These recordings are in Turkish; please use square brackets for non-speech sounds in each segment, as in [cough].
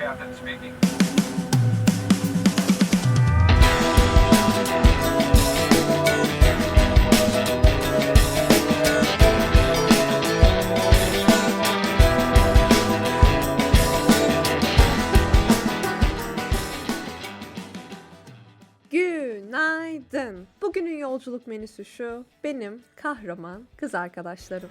Captain speaking. Günaydın. Bugünün yolculuk menüsü şu. Benim kahraman kız arkadaşlarım.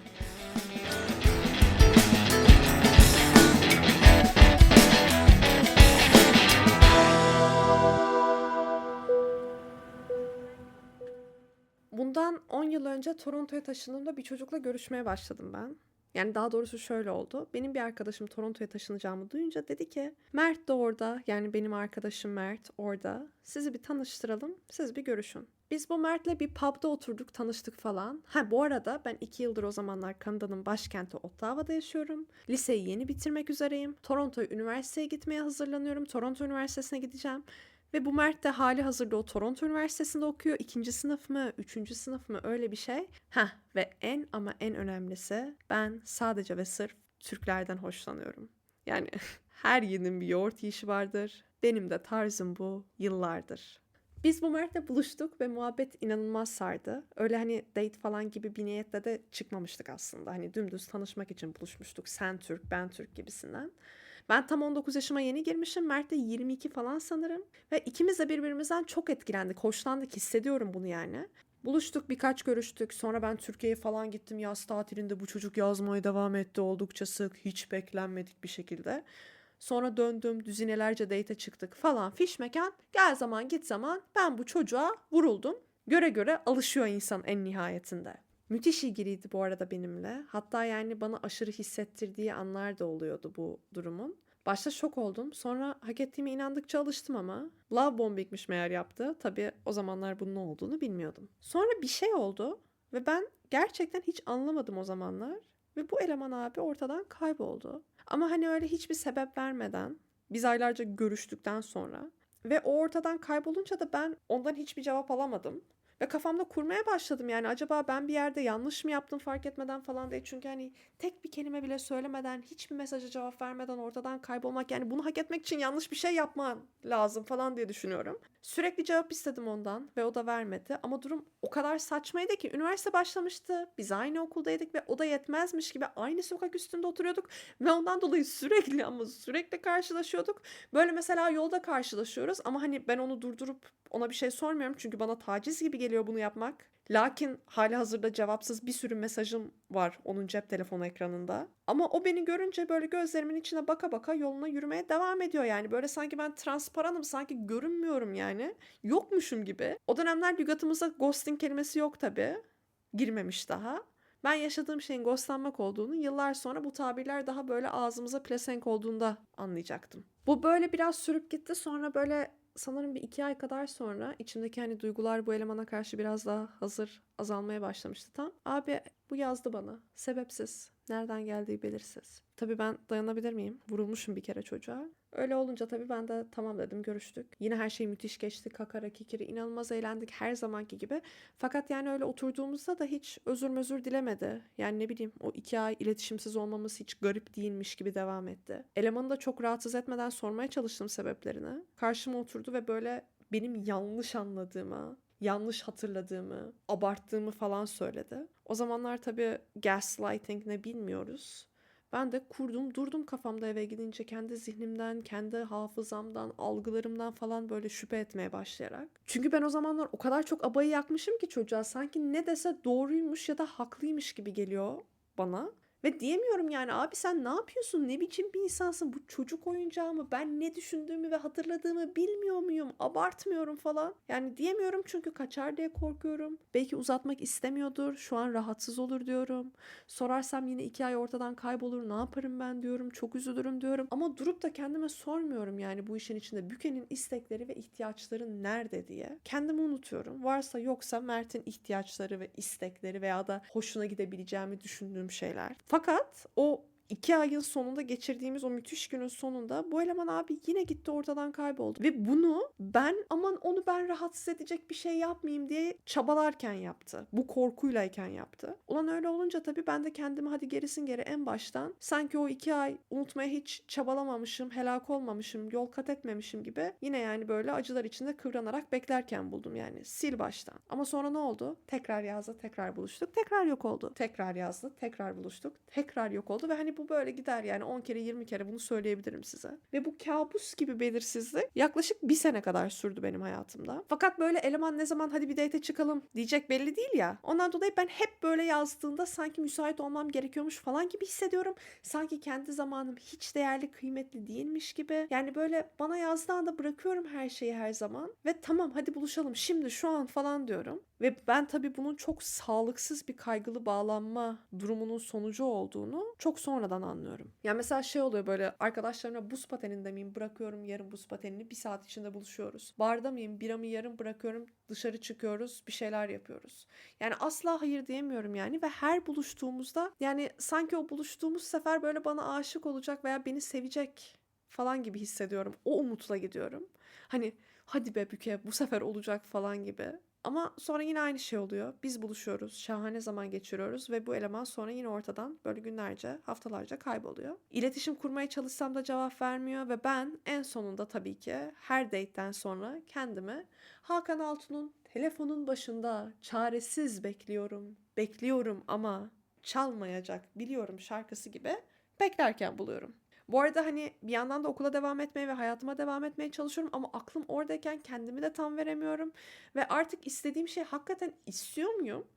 Bundan 10 yıl önce Toronto'ya taşındığımda bir çocukla görüşmeye başladım ben. Yani daha doğrusu şöyle oldu. Benim bir arkadaşım Toronto'ya taşınacağımı duyunca dedi ki Mert de orada yani benim arkadaşım Mert orada. Sizi bir tanıştıralım siz bir görüşün. Biz bu Mert'le bir pub'da oturduk tanıştık falan. Ha bu arada ben iki yıldır o zamanlar Kanada'nın başkenti Ottawa'da yaşıyorum. Liseyi yeni bitirmek üzereyim. Toronto üniversiteye gitmeye hazırlanıyorum. Toronto Üniversitesi'ne gideceğim. Ve bu Mert de hali hazırda o Toronto Üniversitesi'nde okuyor. İkinci sınıf mı, üçüncü sınıf mı öyle bir şey. Heh ve en ama en önemlisi ben sadece ve sırf Türklerden hoşlanıyorum. Yani [laughs] her yerin bir yoğurt yiyişi vardır. Benim de tarzım bu yıllardır. Biz bu Mert'le buluştuk ve muhabbet inanılmaz sardı. Öyle hani date falan gibi bir niyetle de çıkmamıştık aslında. Hani dümdüz tanışmak için buluşmuştuk. Sen Türk, ben Türk gibisinden. Ben tam 19 yaşıma yeni girmişim. Mert de 22 falan sanırım. Ve ikimiz de birbirimizden çok etkilendik. Hoşlandık. Hissediyorum bunu yani. Buluştuk birkaç görüştük. Sonra ben Türkiye'ye falan gittim yaz tatilinde. Bu çocuk yazmaya devam etti oldukça sık. Hiç beklenmedik bir şekilde. Sonra döndüm düzinelerce date çıktık falan fiş mekan. Gel zaman git zaman ben bu çocuğa vuruldum. Göre göre alışıyor insan en nihayetinde. Müthiş ilgiliydi bu arada benimle. Hatta yani bana aşırı hissettirdiği anlar da oluyordu bu durumun. Başta şok oldum. Sonra hak ettiğime inandıkça alıştım ama. Love bombingmiş meğer yaptı. Tabii o zamanlar bunun ne olduğunu bilmiyordum. Sonra bir şey oldu ve ben gerçekten hiç anlamadım o zamanlar. Ve bu eleman abi ortadan kayboldu. Ama hani öyle hiçbir sebep vermeden biz aylarca görüştükten sonra ve o ortadan kaybolunca da ben ondan hiçbir cevap alamadım. Ve kafamda kurmaya başladım yani acaba ben bir yerde yanlış mı yaptım fark etmeden falan diye. Çünkü hani tek bir kelime bile söylemeden hiçbir mesaja cevap vermeden ortadan kaybolmak yani bunu hak etmek için yanlış bir şey yapman lazım falan diye düşünüyorum. Sürekli cevap istedim ondan ve o da vermedi. Ama durum o kadar saçmaydı ki üniversite başlamıştı. Biz aynı okuldaydık ve o da yetmezmiş gibi aynı sokak üstünde oturuyorduk. Ve ondan dolayı sürekli ama sürekli karşılaşıyorduk. Böyle mesela yolda karşılaşıyoruz ama hani ben onu durdurup ona bir şey sormuyorum çünkü bana taciz gibi geliyor bunu yapmak. Lakin hali hazırda cevapsız bir sürü mesajım var onun cep telefonu ekranında. Ama o beni görünce böyle gözlerimin içine baka baka yoluna yürümeye devam ediyor yani. Böyle sanki ben transparanım, sanki görünmüyorum yani. Yokmuşum gibi. O dönemler lügatımızda ghosting kelimesi yok tabii. Girmemiş daha. Ben yaşadığım şeyin ghostlanmak olduğunu yıllar sonra bu tabirler daha böyle ağzımıza pelesenk olduğunda anlayacaktım. Bu böyle biraz sürüp gitti sonra böyle sanırım bir iki ay kadar sonra içimdeki hani duygular bu elemana karşı biraz daha hazır azalmaya başlamıştı tam. Abi bu yazdı bana. Sebepsiz. Nereden geldiği belirsiz. Tabii ben dayanabilir miyim? Vurulmuşum bir kere çocuğa. Öyle olunca tabii ben de tamam dedim görüştük. Yine her şey müthiş geçti. Kakara kikiri inanılmaz eğlendik her zamanki gibi. Fakat yani öyle oturduğumuzda da hiç özür özür dilemedi. Yani ne bileyim o iki ay iletişimsiz olmamız hiç garip değilmiş gibi devam etti. Elemanı da çok rahatsız etmeden sormaya çalıştım sebeplerini. Karşıma oturdu ve böyle benim yanlış anladığımı, yanlış hatırladığımı, abarttığımı falan söyledi. O zamanlar tabii gaslighting ne bilmiyoruz. Ben de kurdum durdum kafamda eve gidince kendi zihnimden, kendi hafızamdan, algılarımdan falan böyle şüphe etmeye başlayarak. Çünkü ben o zamanlar o kadar çok abayı yakmışım ki çocuğa sanki ne dese doğruymuş ya da haklıymış gibi geliyor bana. Ve diyemiyorum yani abi sen ne yapıyorsun? Ne biçim bir insansın? Bu çocuk oyuncağı mı? Ben ne düşündüğümü ve hatırladığımı bilmiyor muyum? Abartmıyorum falan. Yani diyemiyorum çünkü kaçar diye korkuyorum. Belki uzatmak istemiyordur. Şu an rahatsız olur diyorum. Sorarsam yine iki ay ortadan kaybolur. Ne yaparım ben diyorum. Çok üzülürüm diyorum. Ama durup da kendime sormuyorum yani bu işin içinde Büke'nin istekleri ve ihtiyaçları nerede diye. Kendimi unutuyorum. Varsa yoksa Mert'in ihtiyaçları ve istekleri veya da hoşuna gidebileceğimi düşündüğüm şeyler. Fakat o 2 ayın sonunda geçirdiğimiz o müthiş günün sonunda bu eleman abi yine gitti ortadan kayboldu. Ve bunu ben aman onu ben rahatsız edecek bir şey yapmayayım diye çabalarken yaptı. Bu korkuylayken yaptı. Ulan öyle olunca tabii ben de kendimi hadi gerisin geri en baştan sanki o iki ay unutmaya hiç çabalamamışım, helak olmamışım, yol kat etmemişim gibi yine yani böyle acılar içinde kıvranarak beklerken buldum yani sil baştan. Ama sonra ne oldu? Tekrar yazdı, tekrar buluştuk, tekrar yok oldu. Tekrar yazdı, tekrar buluştuk, tekrar yok oldu ve hani bu böyle gider yani 10 kere 20 kere bunu söyleyebilirim size. Ve bu kabus gibi belirsizlik yaklaşık bir sene kadar sürdü benim hayatımda. Fakat böyle eleman ne zaman hadi bir date çıkalım diyecek belli değil ya. Ondan dolayı ben hep böyle yazdığında sanki müsait olmam gerekiyormuş falan gibi hissediyorum. Sanki kendi zamanım hiç değerli, kıymetli değilmiş gibi. Yani böyle bana yazdığı anda bırakıyorum her şeyi her zaman. Ve tamam hadi buluşalım şimdi şu an falan diyorum. Ve ben tabii bunun çok sağlıksız bir kaygılı bağlanma durumunun sonucu olduğunu çok sonradan anlıyorum. Yani mesela şey oluyor böyle arkadaşlarımla buz pateninde miyim bırakıyorum yarın buz patenini bir saat içinde buluşuyoruz. Barda mıyım biramı yarım bırakıyorum dışarı çıkıyoruz bir şeyler yapıyoruz. Yani asla hayır diyemiyorum yani ve her buluştuğumuzda yani sanki o buluştuğumuz sefer böyle bana aşık olacak veya beni sevecek falan gibi hissediyorum. O umutla gidiyorum. Hani hadi be Büke bu sefer olacak falan gibi. Ama sonra yine aynı şey oluyor. Biz buluşuyoruz, şahane zaman geçiriyoruz ve bu eleman sonra yine ortadan böyle günlerce, haftalarca kayboluyor. İletişim kurmaya çalışsam da cevap vermiyor ve ben en sonunda tabii ki her date'den sonra kendimi Hakan Altun'un telefonun başında çaresiz bekliyorum, bekliyorum ama çalmayacak biliyorum şarkısı gibi beklerken buluyorum. Bu arada hani bir yandan da okula devam etmeye ve hayatıma devam etmeye çalışıyorum ama aklım oradayken kendimi de tam veremiyorum. Ve artık istediğim şey hakikaten istiyor muyum?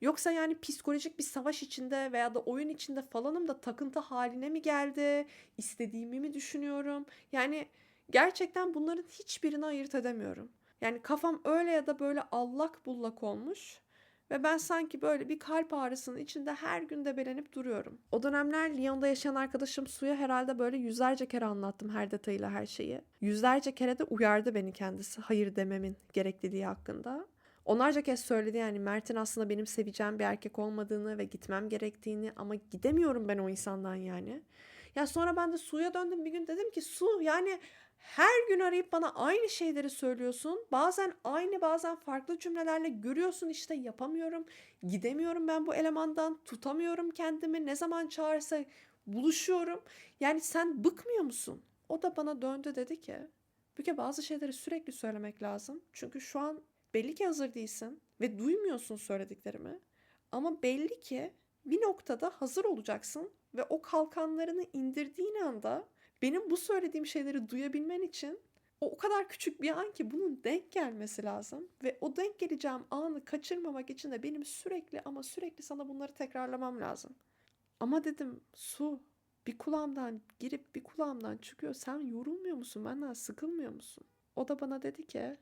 Yoksa yani psikolojik bir savaş içinde veya da oyun içinde falanım da takıntı haline mi geldi? İstediğimi mi düşünüyorum? Yani gerçekten bunların hiçbirini ayırt edemiyorum. Yani kafam öyle ya da böyle allak bullak olmuş. Ve ben sanki böyle bir kalp ağrısının içinde her gün debelenip duruyorum. O dönemler Lyon'da yaşayan arkadaşım Su'ya herhalde böyle yüzlerce kere anlattım her detayıyla her şeyi. Yüzlerce kere de uyardı beni kendisi hayır dememin gerekliliği hakkında. Onlarca kez söyledi yani Mert'in aslında benim seveceğim bir erkek olmadığını ve gitmem gerektiğini ama gidemiyorum ben o insandan yani. Ya sonra ben de Su'ya döndüm bir gün dedim ki Su yani her gün arayıp bana aynı şeyleri söylüyorsun. Bazen aynı bazen farklı cümlelerle görüyorsun işte yapamıyorum. Gidemiyorum ben bu elemandan. Tutamıyorum kendimi. Ne zaman çağırsa buluşuyorum. Yani sen bıkmıyor musun? O da bana döndü dedi ki Büke bazı şeyleri sürekli söylemek lazım. Çünkü şu an belli ki hazır değilsin ve duymuyorsun söylediklerimi. Ama belli ki bir noktada hazır olacaksın ve o kalkanlarını indirdiğin anda benim bu söylediğim şeyleri duyabilmen için o o kadar küçük bir an ki bunun denk gelmesi lazım ve o denk geleceğim anı kaçırmamak için de benim sürekli ama sürekli sana bunları tekrarlamam lazım. Ama dedim su bir kulağımdan girip bir kulağımdan çıkıyor. Sen yorulmuyor musun? Benden sıkılmıyor musun? O da bana dedi ki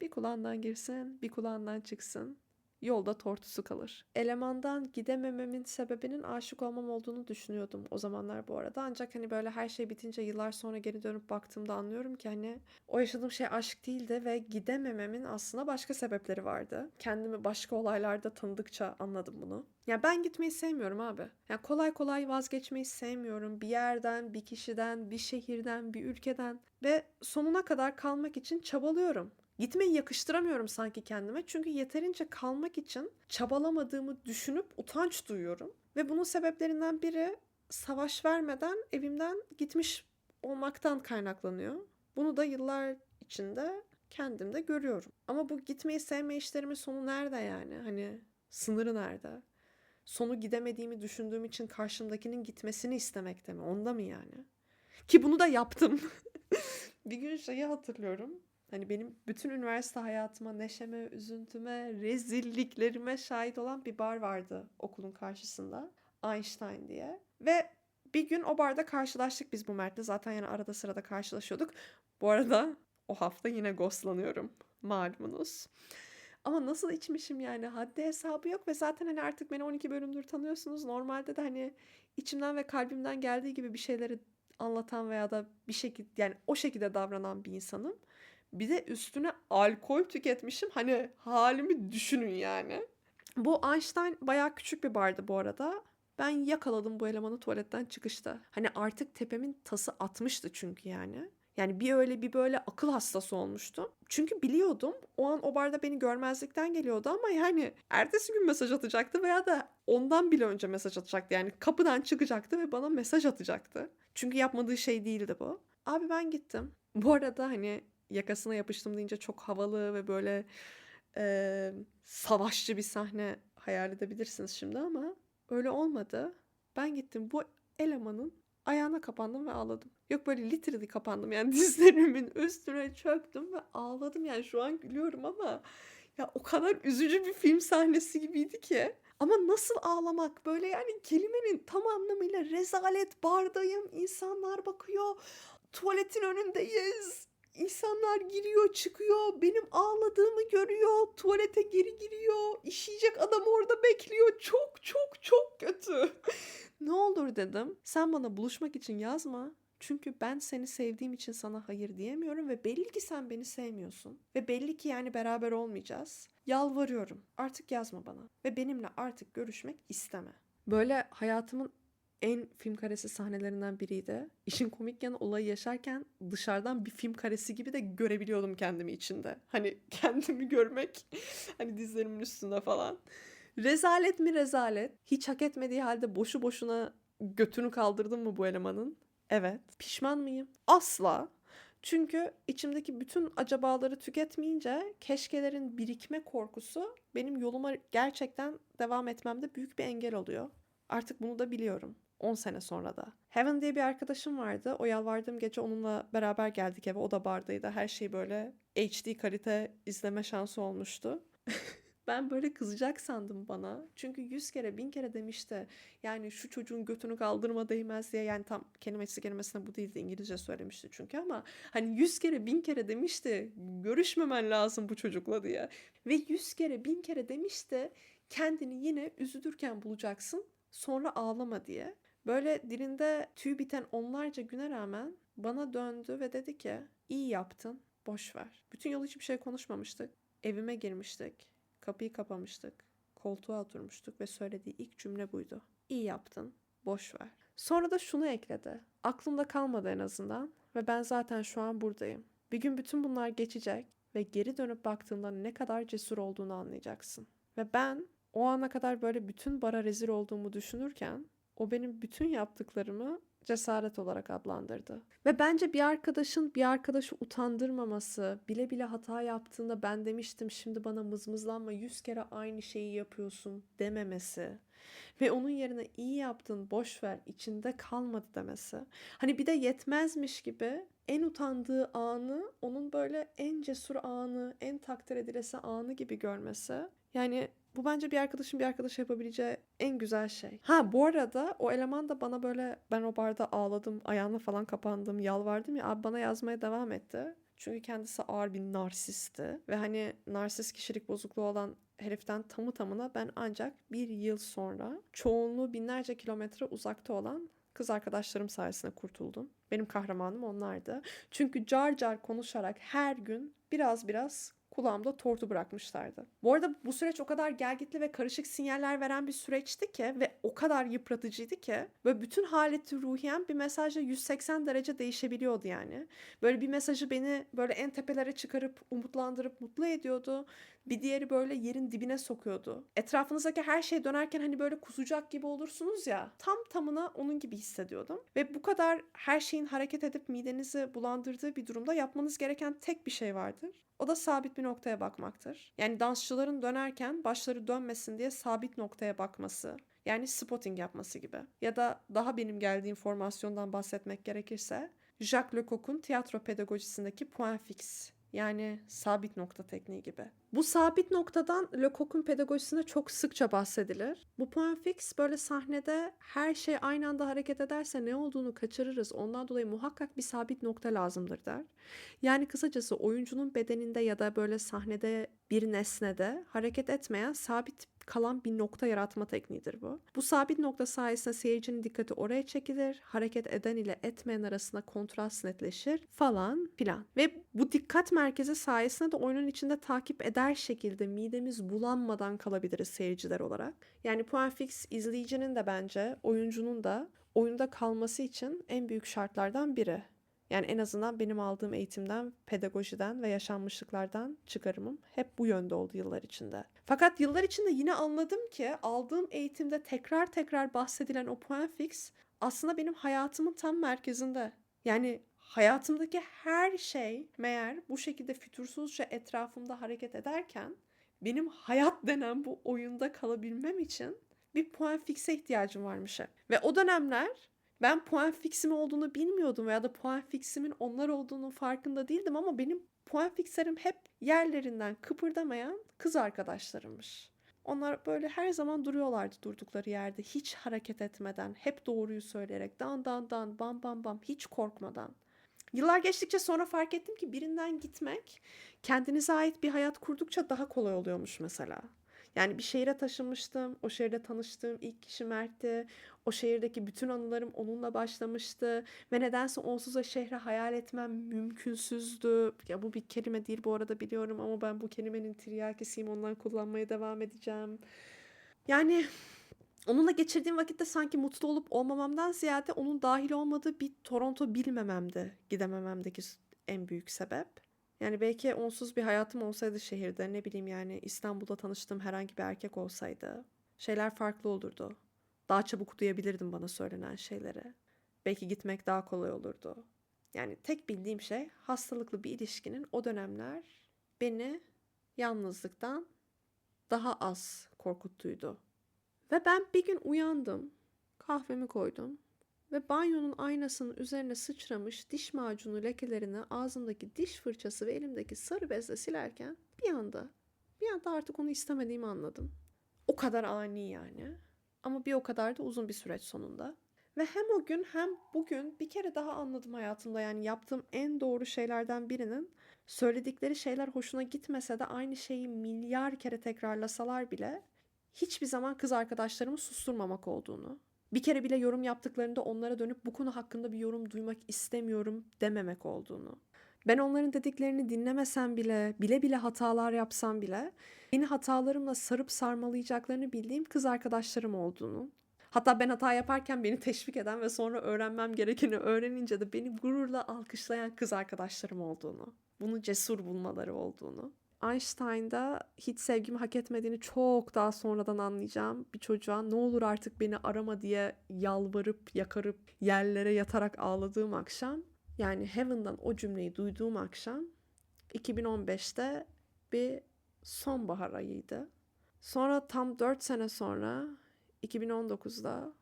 bir kulağından girsin, bir kulağından çıksın yolda tortusu kalır. Elemandan gidemememin sebebinin aşık olmam olduğunu düşünüyordum o zamanlar bu arada. Ancak hani böyle her şey bitince yıllar sonra geri dönüp baktığımda anlıyorum ki hani o yaşadığım şey aşk değildi ve gidemememin aslında başka sebepleri vardı. Kendimi başka olaylarda tanıdıkça anladım bunu. Ya ben gitmeyi sevmiyorum abi. Ya kolay kolay vazgeçmeyi sevmiyorum. Bir yerden, bir kişiden, bir şehirden, bir ülkeden ve sonuna kadar kalmak için çabalıyorum. Gitmeyi yakıştıramıyorum sanki kendime. Çünkü yeterince kalmak için çabalamadığımı düşünüp utanç duyuyorum. Ve bunun sebeplerinden biri savaş vermeden evimden gitmiş olmaktan kaynaklanıyor. Bunu da yıllar içinde kendimde görüyorum. Ama bu gitmeyi sevme işlerimin sonu nerede yani? Hani sınırı nerede? Sonu gidemediğimi düşündüğüm için karşımdakinin gitmesini istemekte mi? Onda mı yani? Ki bunu da yaptım. [laughs] bir gün şeyi hatırlıyorum. Hani benim bütün üniversite hayatıma, neşeme, üzüntüme, rezilliklerime şahit olan bir bar vardı okulun karşısında. Einstein diye. Ve bir gün o barda karşılaştık biz bu Mert'le. Zaten yani arada sırada karşılaşıyorduk. Bu arada o hafta yine ghostlanıyorum. Malumunuz. Ama nasıl içmişim yani haddi hesabı yok ve zaten hani artık beni 12 bölümdür tanıyorsunuz. Normalde de hani içimden ve kalbimden geldiği gibi bir şeyleri anlatan veya da bir şekilde yani o şekilde davranan bir insanım. Bir de üstüne alkol tüketmişim. Hani halimi düşünün yani. Bu Einstein bayağı küçük bir bardı bu arada. Ben yakaladım bu elemanı tuvaletten çıkışta. Hani artık tepemin tası atmıştı çünkü yani. Yani bir öyle bir böyle akıl hastası olmuştum. Çünkü biliyordum o an o barda beni görmezlikten geliyordu ama yani ertesi gün mesaj atacaktı veya da ondan bile önce mesaj atacaktı. Yani kapıdan çıkacaktı ve bana mesaj atacaktı. Çünkü yapmadığı şey değildi bu. Abi ben gittim. Bu arada hani yakasına yapıştım deyince çok havalı ve böyle eee, savaşçı bir sahne hayal edebilirsiniz şimdi ama öyle olmadı. Ben gittim bu elemanın ayağına kapandım ve ağladım. Yok böyle literally kapandım yani [laughs] dizlerimin üstüne çöktüm ve ağladım yani şu an gülüyorum ama ya o kadar üzücü bir film sahnesi gibiydi ki. Ama nasıl ağlamak böyle yani kelimenin tam anlamıyla rezalet bardayım insanlar bakıyor tuvaletin önündeyiz İnsanlar giriyor çıkıyor benim ağladığımı görüyor tuvalete geri giriyor işeyecek adam orada bekliyor çok çok çok kötü. [laughs] ne olur dedim sen bana buluşmak için yazma çünkü ben seni sevdiğim için sana hayır diyemiyorum ve belli ki sen beni sevmiyorsun. Ve belli ki yani beraber olmayacağız. Yalvarıyorum. Artık yazma bana. Ve benimle artık görüşmek isteme. Böyle hayatımın en film karesi sahnelerinden biriydi. İşin komik yanı olayı yaşarken dışarıdan bir film karesi gibi de görebiliyordum kendimi içinde. Hani [laughs] kendimi görmek hani dizlerimin üstünde falan. Rezalet mi rezalet? Hiç hak etmediği halde boşu boşuna götünü kaldırdım mı bu elemanın? Evet. Pişman mıyım? Asla. Çünkü içimdeki bütün acabaları tüketmeyince keşkelerin birikme korkusu benim yoluma gerçekten devam etmemde büyük bir engel oluyor. Artık bunu da biliyorum. 10 sene sonra da. Heaven diye bir arkadaşım vardı. O yalvardığım gece onunla beraber geldik eve. O da bardaydı. Her şey böyle HD kalite izleme şansı olmuştu. [laughs] Ben böyle kızacak sandım bana. Çünkü yüz kere bin kere demişti. Yani şu çocuğun götünü kaldırma değmez diye. Yani tam kelimesi kelimesine bu değildi. İngilizce söylemişti çünkü ama hani yüz kere bin kere demişti. Görüşmemen lazım bu çocukla diye. Ve yüz kere bin kere demişti. Kendini yine üzülürken bulacaksın. Sonra ağlama diye. Böyle dilinde tüy biten onlarca güne rağmen bana döndü ve dedi ki iyi yaptın boş ver. Bütün yol hiçbir şey konuşmamıştık. Evime girmiştik. Kapıyı kapamıştık. Koltuğa oturmuştuk ve söylediği ilk cümle buydu. İyi yaptın, boş ver. Sonra da şunu ekledi. Aklımda kalmadı en azından ve ben zaten şu an buradayım. Bir gün bütün bunlar geçecek ve geri dönüp baktığında ne kadar cesur olduğunu anlayacaksın. Ve ben o ana kadar böyle bütün bara rezil olduğumu düşünürken o benim bütün yaptıklarımı cesaret olarak adlandırdı. Ve bence bir arkadaşın bir arkadaşı utandırmaması, bile bile hata yaptığında ben demiştim şimdi bana mızmızlanma yüz kere aynı şeyi yapıyorsun dememesi ve onun yerine iyi yaptın boş ver içinde kalmadı demesi. Hani bir de yetmezmiş gibi en utandığı anı onun böyle en cesur anı, en takdir edilesi anı gibi görmesi. Yani bu bence bir arkadaşın bir arkadaş yapabileceği en güzel şey. Ha bu arada o eleman da bana böyle ben o barda ağladım, ayağına falan kapandım, yalvardım ya abi bana yazmaya devam etti. Çünkü kendisi ağır bir narsisti ve hani narsist kişilik bozukluğu olan heriften tamı tamına ben ancak bir yıl sonra çoğunluğu binlerce kilometre uzakta olan kız arkadaşlarım sayesinde kurtuldum. Benim kahramanım onlardı. Çünkü car car konuşarak her gün biraz biraz kulağımda tortu bırakmışlardı. Bu arada bu süreç o kadar gelgitli ve karışık sinyaller veren bir süreçti ki ve o kadar yıpratıcıydı ki ve bütün haleti ruhiyem bir mesajla 180 derece değişebiliyordu yani. Böyle bir mesajı beni böyle en tepelere çıkarıp umutlandırıp mutlu ediyordu. Bir diğeri böyle yerin dibine sokuyordu. Etrafınızdaki her şey dönerken hani böyle kusacak gibi olursunuz ya. Tam tamına onun gibi hissediyordum. Ve bu kadar her şeyin hareket edip midenizi bulandırdığı bir durumda yapmanız gereken tek bir şey vardır. O da sabit bir noktaya bakmaktır. Yani dansçıların dönerken başları dönmesin diye sabit noktaya bakması. Yani spotting yapması gibi. Ya da daha benim geldiğim formasyondan bahsetmek gerekirse Jacques Lecoq'un tiyatro pedagojisindeki point fixe yani sabit nokta tekniği gibi. Bu sabit noktadan Lecoq'un pedagojisinde çok sıkça bahsedilir. Bu point fix böyle sahnede her şey aynı anda hareket ederse ne olduğunu kaçırırız. Ondan dolayı muhakkak bir sabit nokta lazımdır der. Yani kısacası oyuncunun bedeninde ya da böyle sahnede bir nesnede hareket etmeyen sabit kalan bir nokta yaratma tekniğidir bu. Bu sabit nokta sayesinde seyircinin dikkati oraya çekilir, hareket eden ile etmeyen arasında kontrast netleşir falan filan. Ve bu dikkat merkezi sayesinde de oyunun içinde takip eder şekilde midemiz bulanmadan kalabiliriz seyirciler olarak. Yani puan fix izleyicinin de bence oyuncunun da oyunda kalması için en büyük şartlardan biri. Yani en azından benim aldığım eğitimden, pedagojiden ve yaşanmışlıklardan çıkarımım hep bu yönde oldu yıllar içinde. Fakat yıllar içinde yine anladım ki aldığım eğitimde tekrar tekrar bahsedilen o puan fix aslında benim hayatımın tam merkezinde. Yani hayatımdaki her şey meğer bu şekilde fütursuzca etrafımda hareket ederken benim hayat denen bu oyunda kalabilmem için bir puan fixe ihtiyacım varmış. Ve o dönemler ben puan fixim olduğunu bilmiyordum veya da puan fiximin onlar olduğunu farkında değildim ama benim puan fixlerim hep yerlerinden kıpırdamayan kız arkadaşlarımmış. Onlar böyle her zaman duruyorlardı durdukları yerde hiç hareket etmeden, hep doğruyu söyleyerek dan dan dan bam bam bam hiç korkmadan. Yıllar geçtikçe sonra fark ettim ki birinden gitmek kendinize ait bir hayat kurdukça daha kolay oluyormuş mesela. Yani bir şehire taşınmıştım. O şehirde tanıştığım ilk kişi Mert'ti. O şehirdeki bütün anılarım onunla başlamıştı. Ve nedense onsuz o şehre hayal etmem mümkünsüzdü. Ya bu bir kelime değil bu arada biliyorum ama ben bu kelimenin tiryakisiyim. Ondan kullanmaya devam edeceğim. Yani onunla geçirdiğim vakitte sanki mutlu olup olmamamdan ziyade onun dahil olmadığı bir Toronto bilmememdi gidemememdeki en büyük sebep. Yani belki onsuz bir hayatım olsaydı şehirde ne bileyim yani İstanbul'da tanıştığım herhangi bir erkek olsaydı şeyler farklı olurdu. Daha çabuk duyabilirdim bana söylenen şeyleri. Belki gitmek daha kolay olurdu. Yani tek bildiğim şey hastalıklı bir ilişkinin o dönemler beni yalnızlıktan daha az korkuttuydu. Ve ben bir gün uyandım, kahvemi koydum ve banyonun aynasının üzerine sıçramış diş macunu lekelerini ağzımdaki diş fırçası ve elimdeki sarı bezle silerken bir anda, bir anda artık onu istemediğimi anladım. O kadar ani yani. Ama bir o kadar da uzun bir süreç sonunda. Ve hem o gün hem bugün bir kere daha anladım hayatımda yani yaptığım en doğru şeylerden birinin söyledikleri şeyler hoşuna gitmese de aynı şeyi milyar kere tekrarlasalar bile hiçbir zaman kız arkadaşlarımı susturmamak olduğunu. Bir kere bile yorum yaptıklarında onlara dönüp bu konu hakkında bir yorum duymak istemiyorum dememek olduğunu. Ben onların dediklerini dinlemesem bile, bile bile hatalar yapsam bile beni hatalarımla sarıp sarmalayacaklarını bildiğim kız arkadaşlarım olduğunu. Hatta ben hata yaparken beni teşvik eden ve sonra öğrenmem gerekeni öğrenince de beni gururla alkışlayan kız arkadaşlarım olduğunu. Bunu cesur bulmaları olduğunu. Einstein'da hiç sevgimi hak etmediğini çok daha sonradan anlayacağım bir çocuğa ne olur artık beni arama diye yalvarıp yakarıp yerlere yatarak ağladığım akşam yani Heaven'dan o cümleyi duyduğum akşam 2015'te bir sonbahar ayıydı. Sonra tam 4 sene sonra 2019'da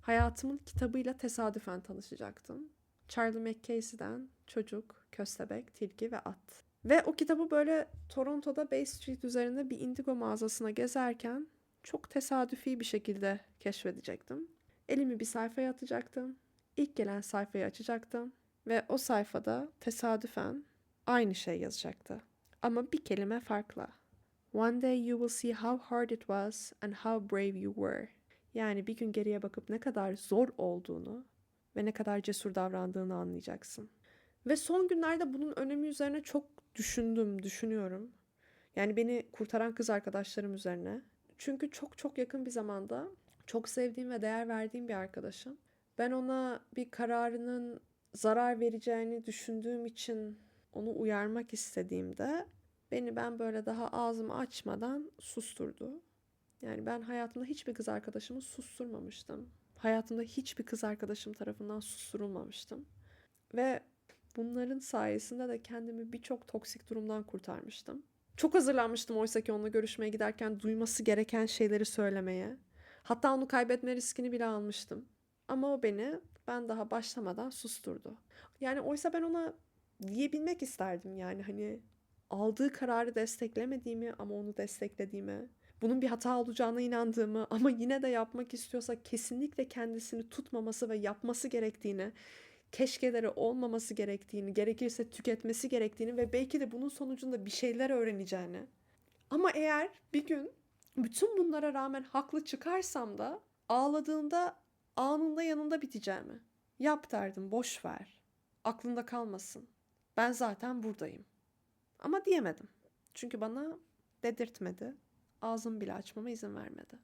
hayatımın kitabıyla tesadüfen tanışacaktım. Charlie McCasey'den Çocuk, Köstebek, Tilki ve At. Ve o kitabı böyle Toronto'da Bay Street üzerinde bir indigo mağazasına gezerken çok tesadüfi bir şekilde keşfedecektim. Elimi bir sayfaya atacaktım. İlk gelen sayfayı açacaktım ve o sayfada tesadüfen aynı şey yazacaktı. Ama bir kelime farklı. One day you will see how hard it was and how brave you were. Yani bir gün geriye bakıp ne kadar zor olduğunu ve ne kadar cesur davrandığını anlayacaksın. Ve son günlerde bunun önemi üzerine çok düşündüm, düşünüyorum. Yani beni kurtaran kız arkadaşlarım üzerine. Çünkü çok çok yakın bir zamanda çok sevdiğim ve değer verdiğim bir arkadaşım. Ben ona bir kararının zarar vereceğini düşündüğüm için onu uyarmak istediğimde beni ben böyle daha ağzımı açmadan susturdu. Yani ben hayatımda hiçbir kız arkadaşımı susturmamıştım. Hayatımda hiçbir kız arkadaşım tarafından susturulmamıştım. Ve bunların sayesinde de kendimi birçok toksik durumdan kurtarmıştım. Çok hazırlanmıştım oysa ki onunla görüşmeye giderken duyması gereken şeyleri söylemeye. Hatta onu kaybetme riskini bile almıştım. Ama o beni ben daha başlamadan susturdu. Yani oysa ben ona diyebilmek isterdim yani hani aldığı kararı desteklemediğimi ama onu desteklediğimi, bunun bir hata olacağına inandığımı ama yine de yapmak istiyorsa kesinlikle kendisini tutmaması ve yapması gerektiğini, keşkeleri olmaması gerektiğini, gerekirse tüketmesi gerektiğini ve belki de bunun sonucunda bir şeyler öğreneceğini. Ama eğer bir gün bütün bunlara rağmen haklı çıkarsam da ağladığında anında yanında biteceğimi. Yap derdim, boş ver. Aklında kalmasın. Ben zaten buradayım. Ama diyemedim. Çünkü bana dedirtmedi. Ağzımı bile açmama izin vermedi.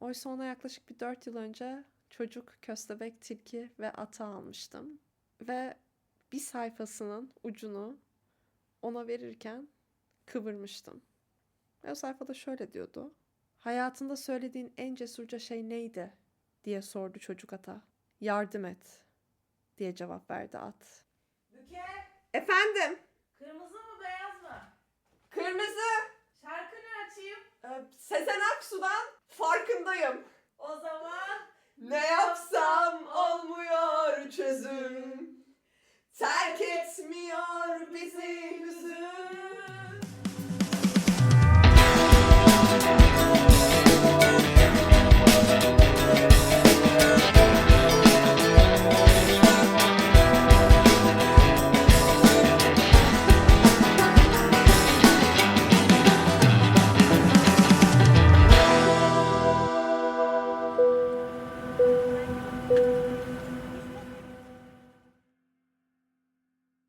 Oysa ona yaklaşık bir dört yıl önce çocuk, köstebek, tilki ve ata almıştım. Ve bir sayfasının ucunu ona verirken kıvırmıştım. Ve o sayfada şöyle diyordu. Hayatında söylediğin en cesurca şey neydi? diye sordu çocuk ata. Yardım et diye cevap verdi at. Büker, Efendim? kırmızı mı beyaz mı? Kırmızı. Şarkı ne açayım? Ee, Sezen Aksu'dan farkındayım.